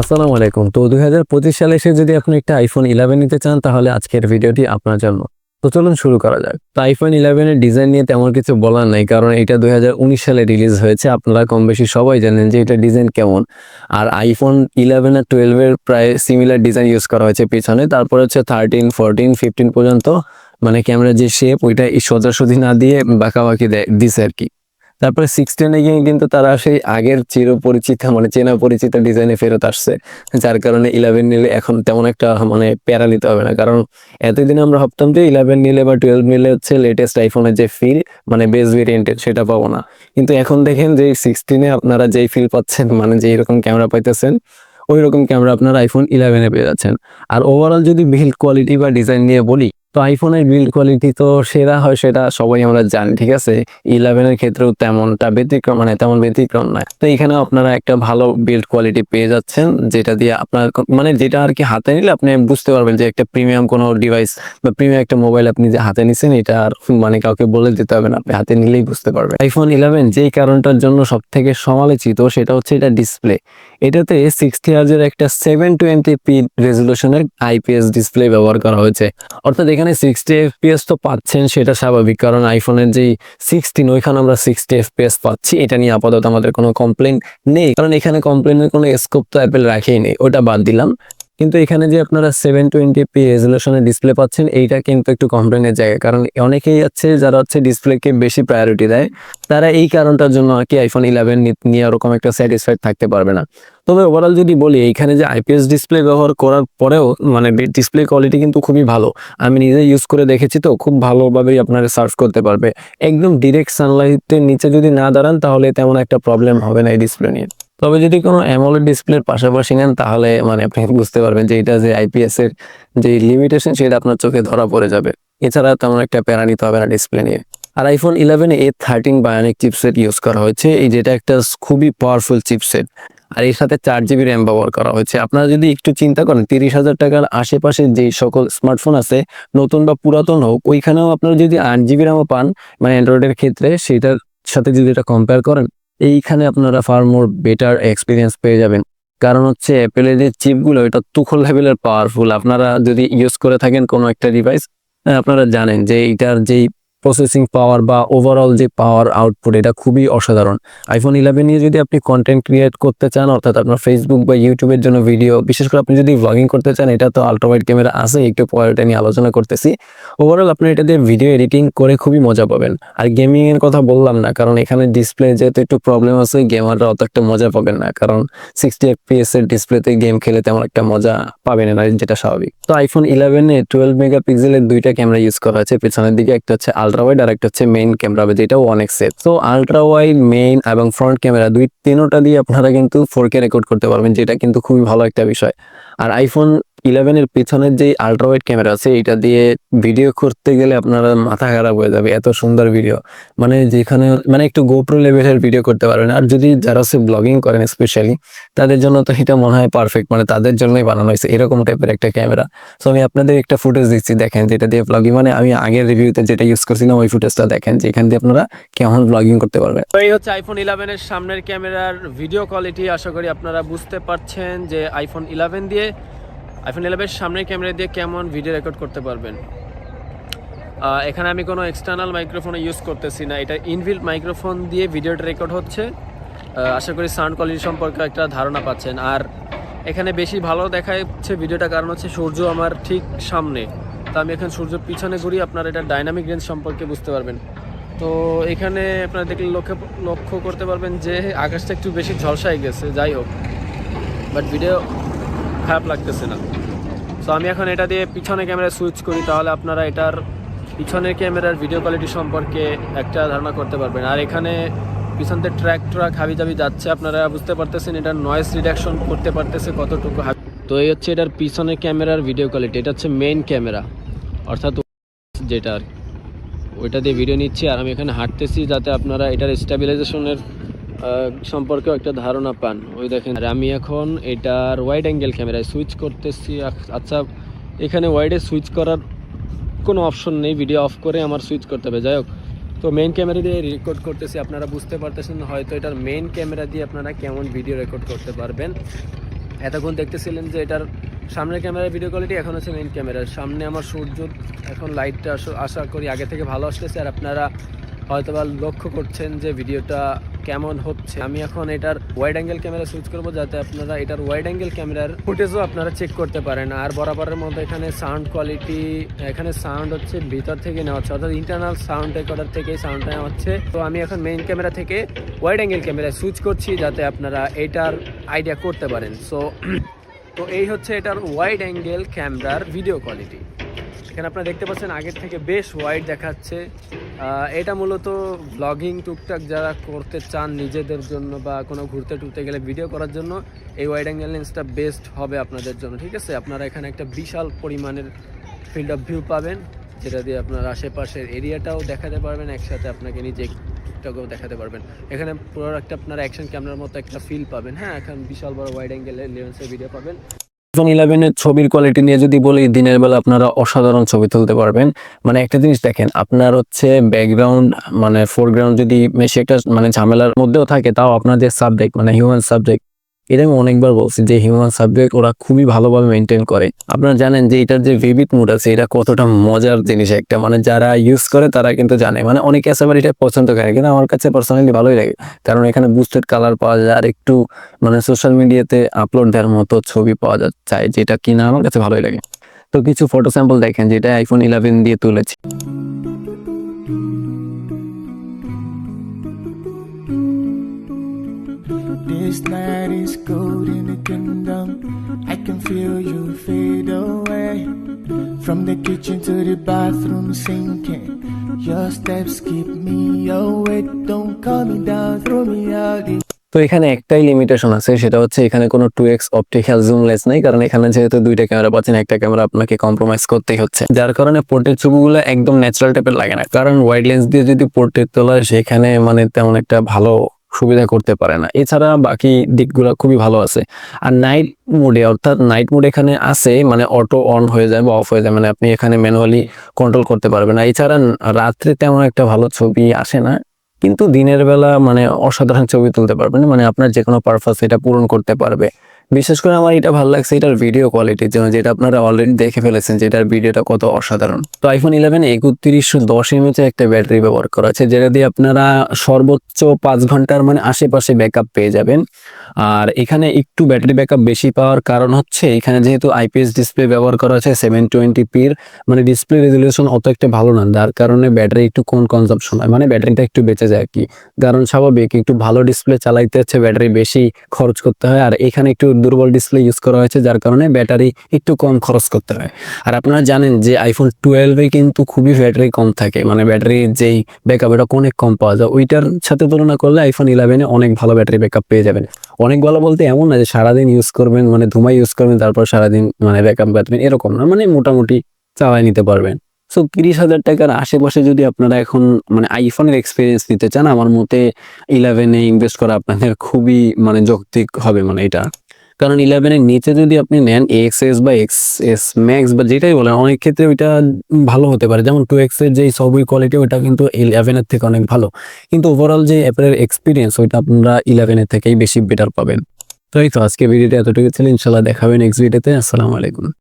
আসসালামু আলাইকুম। তো দুই হাজার পঁচিশ সালে এসে যদি আপনি একটা আইফোন ইলেভেন নিতে চান, তাহলে আজকের ভিডিওটি আপনার জন্য। তো চলুন শুরু করা যাক। তো আইফোন ইলেভেনের ডিজাইন নিয়ে তেমন কিছু বলার নাই, কারণ এটা দুই সালে রিলিজ হয়েছে। আপনারা কম বেশি সবাই জানেন যে এটা ডিজাইন কেমন। আর আইফোন ইলেভেন আর টুয়েলভের প্রায় সিমিলার ডিজাইন ইউজ করা হয়েছে পিছনে। তারপর হচ্ছে থার্টিন ফোরটিন ফিফটিন পর্যন্ত মানে ক্যামেরার যে শেপ ওইটা এই সোজাসুজি না দিয়ে বাঁকাবাকি দেয় দিছে আর কি। তারপরে সিক্সটিনে গিয়ে কিন্তু তারা সেই আগের চির পরিচিত মানে চেনা পরিচিত ডিজাইনে ফেরত আসছে। যার কারণে ইলেভেন নিলে এখন তেমন একটা মানে প্যারা নিতে হবে না। কারণ এতদিন আমরা ভাবতাম যে ইলেভেন নিলে বা টুয়েলভ নিলে হচ্ছে লেটেস্ট আইফোনের যে ফিল মানে বেস ভেরিয়েন্টের সেটা পাবো না। কিন্তু এখন দেখেন যে সিক্সটিনে আপনারা যেই ফিল পাচ্ছেন মানে যেই রকম ক্যামেরা পাইতেছেন, ওই রকম ক্যামেরা আপনারা আইফোন ইলেভেনে পেয়ে যাচ্ছেন। আর ওভারঅল যদি বিল্ড কোয়ালিটি বা ডিজাইন নিয়ে বলি তো আইফোনের বিল্ড কোয়ালিটি তো সেরা হয় সেটা সবাই আমরা জানি, ঠিক আছে? ইলেভেনের ক্ষেত্রেও তেমনটা ব্যতিক্রম মানে তেমন ব্যতিক্রম নয়। তো এখানেও আপনারা একটা ভালো বিল্ড কোয়ালিটি পেয়ে যাচ্ছেন, যেটা দিয়ে আপনার মানে যেটা আর কি হাতে নিলে আপনি বুঝতে পারবেন যে একটা প্রিমিয়াম কোনো ডিভাইস বা প্রিমিয়াম একটা মোবাইল আপনি যে হাতে নিছেন, এটা আর মানে কাউকে বলে দিতে হবে না, আপনি হাতে নিলেই বুঝতে পারবেন। আইফোন ইলেভেন যেই কারণটার জন্য সব থেকে সমালোচিত সেটা হচ্ছে এটা ডিসপ্লে এটাতে সিক্সটি হার্জের একটা সেভেন টোয়েন্টি পি রেজলিউশনের আইপিএস ডিসপ্লে ব্যবহার করা হয়েছে। অর্থাৎ এখানে সিক্সটি এফপিএস তো পাচ্ছেন, সেটা স্বাভাবিক। কারণ আইফোনের যে সিক্সটিন ওইখানে আমরা সিক্সটি এফপিএস পাচ্ছি। এটা নিয়ে আপাতত আমাদের কোনো কমপ্লেন নেই। কারণ এখানে কমপ্লেনের কোনো স্কোপ তো অ্যাপেল রাখেই নেই। ওটা বাদ দিলাম। কিন্তু এখানে যে আপনারা সেভেন টোয়েন্টি পি রেজলিউশনের ডিসপ্লে পাচ্ছেন, এইটা কিন্তু একটু কমপ্লেনের জায়গা। কারণ অনেকেই আছে যারা হচ্ছে ডিসপ্লেকে বেশি প্রায়োরিটি দেয়, তারা এই কারণটার জন্য আর কি আইফোন ইলেভেন নিয়ে ওরকম একটা স্যাটিসফাইড থাকতে পারবে না। তবে ওভারঅল যদি বলি, এইখানে যে আইপিএস ডিসপ্লে ব্যবহার করার পরেও মানে ডিসপ্লে কোয়ালিটি কিন্তু খুবই ভালো। আমি নিজে ইউজ করে দেখেছি তো, খুব ভালোভাবেই আপনারা সার্চ করতে পারবে। একদম ডিরেক্ট সানলাইটের নিচে যদি না দাঁড়ান, তাহলে তেমন একটা প্রবলেম হবে না এই ডিসপ্লে নিয়ে। তবে যদি কোনো অ্যামোলেড ডিসপ্লের পাশাপাশি নেন, তাহলে মানে আপনি বুঝতে পারবেন যে এটা যে আইপিএস এর যে লিমিটেশন সেটা আপনার চোখে ধরা পড়ে যাবে। এছাড়া তেমন একটা প্যারা নিতে হবে না ডিসপ্লে নিয়ে। আর iPhone eleven A thirteen bionic chipset use করা হয়েছে। এই যেটা একটা খুবই পাওয়ারফুল চিপসেট আর এর সাথে চার জিবি র্যাম ব্যবহার করা হয়েছে। আপনারা যদি একটু চিন্তা করেন, তিরিশ হাজার টাকার আশেপাশে যে সকল স্মার্টফোন আছে, নতুন বা পুরাতন হোক, ওইখানেও আপনারা যদি আট জিবি র্যামও পান মানে অ্যান্ড্রয়েডের ক্ষেত্রে, সেটার সাথে যদি এটা কম্পেয়ার করেন এইখানে আপনারা ফার মোর বেটার এক্সপিরিয়েন্স পেয়ে যাবেন। কারণ হচ্ছে অ্যাপেলের যে চিপগুলো এটা তুখল লেভেলের পাওয়ারফুল আপনারা যদি ইউজ করে থাকেন কোনো একটা ডিভাইস আপনারা জানেন যে এইটার যেই প্রসেসিং পাওয়ার বা ওভারঅল যে পাওয়ার আউটপুট এটা খুবই অসাধারণ। আইফোন ইলেভেন নিয়ে যদি আপনি কন্টেন্ট ক্রিয়েট করতে চান, অর্থাৎ আপনার ফেসবুক বা ইউটিউবের জন্য ভিডিও বিশেষ করে আপনি যদি ব্লগিং করতে চান, এটা তো আল্ট্রাওয়াইড ক্যামেরা আছে, একটু পরে নিয়ে আলোচনা করতেছি। ওভারঅল আপনি এটা দিয়ে ভিডিও এডিটিং করে খুবই মজা পাবেন। আর গেমিং এর কথা বললাম না, কারণ এখানে ডিসপ্লে যেহেতু একটু প্রবলেম আছে গেমাররা অত একটা মজা পাবেন না, কারণ সিক্সটি এফপিএস এর ডিসপ্লেতে গেম খেলে তেমন একটা মজা পাবেন না, যেটা স্বাভাবিক। তো আইফোন ইলেভেনে টুয়েলভ মেগাপিক্সেলের দুইটা ক্যামেরা ইউজ করা আছে, পেছনের দিকে একটা হচ্ছে আলট্রা ওয়াইড আর একটা হচ্ছে মেইন ক্যামেরা যেটা এক্সের তো আলট্রা ওয়াইড মেইন এবং ফ্রন্ট ক্যামেরা দুই তিনোটা দিয়ে আপনারা কিন্তু ফোর কে রেকর্ড করতে পারবেন, যেটা কিন্তু খুবই ভালো একটা বিষয়। আর আইফোন ইলেভেনের পিছনের যে আলট্রা ওয়াইড ক্যামেরা আছে এটা দিয়ে ভিডিও করতে গেলে আপনারা মাথা খারাপ হয়ে যাবে, এত সুন্দর ভিডিও মানে যেখানে মানে একটু গোপ্রো লেভেলের ভিডিও করতে পারবেন। আর যদি যারা হচ্ছে ব্লগিং করেন স্পেশালি তাদের জন্য তো এটা মনে হয় পারফেক্ট মানে তাদের জন্যই বানানো হয়েছে, এরকম টাইপের একটা ক্যামেরা সো আমি আপনাদের একটা ফুটেজ দিচ্ছি, দেখেন যেটা দিয়ে ব্লগিং মানে আমি আগের রিভিউতে যেটা ইউজ করছিলাম, ওই ফুটেজটা দেখেন যে এখান দিয়ে আপনারা কেমন ব্লগিং করতে পারবেন। এই হচ্ছে আইফোন ইলেভেনের সামনের ক্যামেরার ভিডিও কোয়ালিটি আশা করি আপনারা বুঝতে পারছেন যে আইফোন ইলেভেন দিয়ে আইফোন ইলেভেনের সামনের ক্যামেরা দিয়ে কেমন ভিডিও রেকর্ড করতে পারবেন? এখানে আমি কোনো এক্সটার্নাল মাইক্রোফোন ইউজ করতেছি না। এটা ইনভিল্ড মাইক্রোফোন দিয়ে ভিডিওটা রেকর্ড হচ্ছে। আশা করি সাউন্ড কোয়ালিটি সম্পর্কে একটা ধারণা পাচ্ছেন। আর এখানে বেশি ভালো দেখা যাচ্ছে ভিডিওটা কারণ হচ্ছে সূর্য আমার ঠিক সামনে। তো আমি এখন সূর্য পিছনে ঘুরি, আপনার এটা ডাইনামিক রেঞ্জ সম্পর্কে বুঝতে পারবেন। তো এখানে আপনারা দেখলে লক্ষ্য লক্ষ্য করতে পারবেন যে আকাশটা একটু বেশি ঝলসাই গেছে, যাই হোক। বাট ভিডিও খারাপ লাগতেছে না। তো আমি এখন এটা দিয়ে পিছনে ক্যামেরা সুইচ করি, তাহলে আপনারা এটার পিছনের ক্যামেরার ভিডিও কোয়ালিটি সম্পর্কে একটা ধারণা করতে পারবেন। আর এখানে পিছনতে ট্র্যাক ট্রাক হাবি জাবি যাচ্ছে, আপনারা বুঝতে পারতেছেন এটার নয়েজ রিডাকশন করতে পারতেছে কতটুকু তো এই হচ্ছে এটার পিছনের ক্যামেরার ভিডিও কোয়ালিটি এটা হচ্ছে মেইন ক্যামেরা অর্থাৎ যেটা আর। ওইটা দিয়ে ভিডিও নিচ্ছি, আর আমি এখানে হাঁটতেছি যাতে আপনারা এটার স্টেবিলাইজেশনের সম্পর্কেও একটা ধারণা পান। ওই দেখেন, আর আমি এখন এটার ওয়াইড অ্যাঙ্গেল ক্যামেরায় সুইচ করতেছি। আচ্ছা এখানে ওয়াইডে সুইচ করার কোনো অপশন নেই। ভিডিও অফ করে আমার সুইচ করতে হবে। যাই হোক, তো মেইন ক্যামেরা দিয়ে রেকর্ড করতেছি। আপনারা বুঝতে পারতেছেন হয়তো এটার মেইন ক্যামেরা দিয়ে আপনারা কেমন ভিডিও রেকর্ড করতে পারবেন। এতক্ষণ দেখতেছিলেন যে এটার সামনের ক্যামেরার ভিডিও কোয়ালিটি এখন হচ্ছে মেইন ক্যামেরার সামনে আমার সূর্য, এখন লাইটটা আশা করি আগে থেকে ভালো আসতেছে। আর আপনারা হয়তোবা লক্ষ্য করছেন যে ভিডিওটা কেমন হচ্ছে? আমি এখন এটার ওয়াইড অ্যাঙ্গেল ক্যামেরা সুইচ করব যাতে আপনারা এটার ওয়াইড অ্যাঙ্গেল ক্যামেরার ফুটেজও আপনারা চেক করতে পারেন। আর বরাবরের মতো এখানে সাউন্ড কোয়ালিটি এখানে সাউন্ড হচ্ছে ভিতর থেকে নেওয়া হচ্ছে, অর্থাৎ ইন্টারনাল সাউন্ড রেকর্ডার থেকে সাউন্ডটা নেওয়া হচ্ছে। তো আমি এখন মেইন ক্যামেরা থেকে ওয়াইড অ্যাঙ্গেল ক্যামেরায় সুইচ করছি যাতে আপনারা এটার আইডিয়া করতে পারেন। সো তো এই হচ্ছে এটার ওয়াইড অ্যাঙ্গেল ক্যামেরার ভিডিও কোয়ালিটি এখানে আপনারা দেখতে পাচ্ছেন আগের থেকে বেশ ওয়াইড দেখাচ্ছে। এটা মূলত ব্লগিং টুকটাক যারা করতে চান নিজেদের জন্য বা কোনো ঘুরতে টুরতে গেলে ভিডিও করার জন্য, এই ওয়াইড অ্যাঙ্গেল লেন্সটা বেস্ট হবে আপনাদের জন্য, ঠিক আছে? আপনারা এখানে একটা বিশাল পরিমাণের ফিল্ড অফ ভিউ পাবেন, যেটা দিয়ে আপনার আশেপাশের এরিয়াটাও দেখাতে পারবেন, একসাথে আপনাকে নিজে টুকটাকও দেখাতে পারবেন। এখানে পুরো একটা আপনারা অ্যাকশন ক্যামেরার মতো একটা ফিল পাবেন হ্যাঁ? এখন বিশাল বড় ওয়াইড অ্যাঙ্গেলের লেন্সের ভিডিও পাবেন। আইফোন ইলেভেনের ছবির কোয়ালিটি নিয়ে যদি বলি, দিনের বেলা আপনারা অসাধারণ ছবি তুলতে পারবেন। মানে একটা জিনিস দেখেন, আপনার হচ্ছে ব্যাকগ্রাউন্ড মানে ফোরগ্রাউন্ড যদি বেশি একটা মানে ঝামেলার মধ্যেও থাকে, তাও আপনার যে সাবজেক্ট মানে হিউম্যান সাবজেক্ট এটা আমি অনেকবার বলছি যে হিউম্যান সাবজেক্ট ওরা খুবই ভালোভাবে মেনটেন করে। আপনারা জানেন যে এটার যে ভিভিড মুড আছে, এটা কতটা মজার জিনিস একটা। মানে যারা ইউজ করে তারা কিন্তু জানে। মানে অনেকে আছে আবার এটা পছন্দ করে, কিন্তু আমার কাছে পার্সোনালি ভালোই লাগে। কারণ এখানে বুস্টেড কালার পাওয়া যায় আর একটু মানে সোশ্যাল মিডিয়াতে আপলোড দেওয়ার মতো ছবি পাওয়া যায় যেটা কিনা আমার কাছে ভালোই লাগে। তো কিছু ফটো স্যাম্পল দেখেন যেটা আইফোন ইলেভেন দিয়ে তুলেছি। This night is cold in the kingdom. I can feel you fade away. From the kitchen to the bathroom sinking. Your steps keep me awake. Don't call me down, throw me out. তো এখানে একটাই limitation আছে সেটা হচ্ছে এখানে কোনো two X optical zoom lens নেই কারণ এখানে যেহেতু দুইটা ক্যামেরা পাচ্ছেন একটা ক্যামেরা আপনাকে কম্প্রোমাইজ করতেই হচ্ছে যার কারণে পোর্টের ছবিগুলো একদম ন্যাচারাল টাইপের লাগে না কারণ ওয়াইড লেন্স দিয়ে যদি পোর্ট্রেট তোলা সেখানে মানে তেমন একটা ভালো সুবিধা করতে পারে না। এছাড়া বাকি দিকগুলো খুবই ভালো আছে। আর নাইট মোডে অর্থাৎ নাইট মোড এখানে আছে মানে অটো অন হয়ে যায় বা অফ হয়ে যায় মানে আপনি এখানে ম্যানুয়ালি কন্ট্রোল করতে পারবেন না। এছাড়া রাত্রে তেমন একটা ভালো ছবি আসে না, কিন্তু দিনের বেলা মানে অসাধারণ ছবি তুলতে পারবেন মানে আপনার যে কোনো পারপাস এটা পূরণ করতে পারবে। বিশেষ করে আমার এটা ভালো লাগছে এটার ভিডিও কোয়ালিটির জন্য, যেটা আপনারা অলরেডি দেখে ফেলেছেন যে এটার ভিডিওটা কত অসাধারণ। তো আইফোন ইলেভেন একত্রিশশো দশ এমএচে একটা ব্যাটারি ব্যবহার করা আছে, যেটা দিয়ে আপনারা সর্বোচ্চ পাঁচ ঘণ্টার মানে আশেপাশে ব্যাকআপ পেয়ে যাবেন। আর এখানে একটু ব্যাটারি ব্যাকআপ বেশি পাওয়ার কারণ হচ্ছে, এখানে যেহেতু আইপিএস ডিসপ্লে ব্যবহার করা আছে সেভেন টোয়েন্টি পির মানে ডিসপ্লে রেজলিউশন অত একটা ভালো না। যার কারণে ব্যাটারি একটু কম কনজাম্পশন হয় মানে ব্যাটারিটা একটু বেঁচে যায় আর কি। কারণ স্বাভাবিক, একটু ভালো ডিসপ্লে চালাইতে হচ্ছে, ব্যাটারি বেশি খরচ করতে হয়, আর এখানে একটু দুর্বল ডিসপ্লে ইউজ করা হয়েছে, যার কারণে ব্যাটারি একটু কম খরচ করতে হয়। আর আপনারা জানেন যে আইফোন টুয়েলভে কিন্তু খুবই ব্যাটারি কম থাকে মানে ব্যাটারির যেই ব্যাকআপ এটা অনেক কম পাওয়া যায়, ওইটার সাথে তুলনা করলে আইফোন ইলেভেনে অনেক ভালো ব্যাটারি ব্যাকআপ পেয়ে যাবেন। অনেক ভালো বলতে এমন না যে সারাদিন ইউজ করবেন মানে ধুমাই ইউজ করবেন, তারপর সারাদিন মানে ব্যাকআপ পাবেন এরকম না। মানে মোটামুটি চালাই নিতে পারবেন। সো তিরিশ হাজার টাকার আশেপাশে যদি আপনারা এখন মানে আইফোনের এক্সপিরিয়েন্স নিতে চান, আমার মতে ইলেভেনে ইনভেস্ট করা আপনাদের খুবই মানে যৌক্তিক হবে মানে এটা। কারণ ইলেভেনের নিচে যদি আপনি নেন এক্স এস বা এক্স এস ম্যাক্স বা যেটাই বলেন, অনেক ক্ষেত্রে ওইটা ভালো হতে পারে। যেমন টু এক্সের যে সবই কোয়ালিটি ওটা কিন্তু ইলেভেনের থেকে অনেক ভালো। কিন্তু ওভারঅল যে অ্যাপের এক্সপিরিয়েন্স ওইটা আপনারা ইলেভেনের থেকেই বেশি বেটার পাবেন। তো এই তো আজকে ভিডিওটা এতটুকু ছিল। ইনশাল্লাহ দেখাবেন নেক্সট ভিডিওতে আসসালামু আলাইকুম।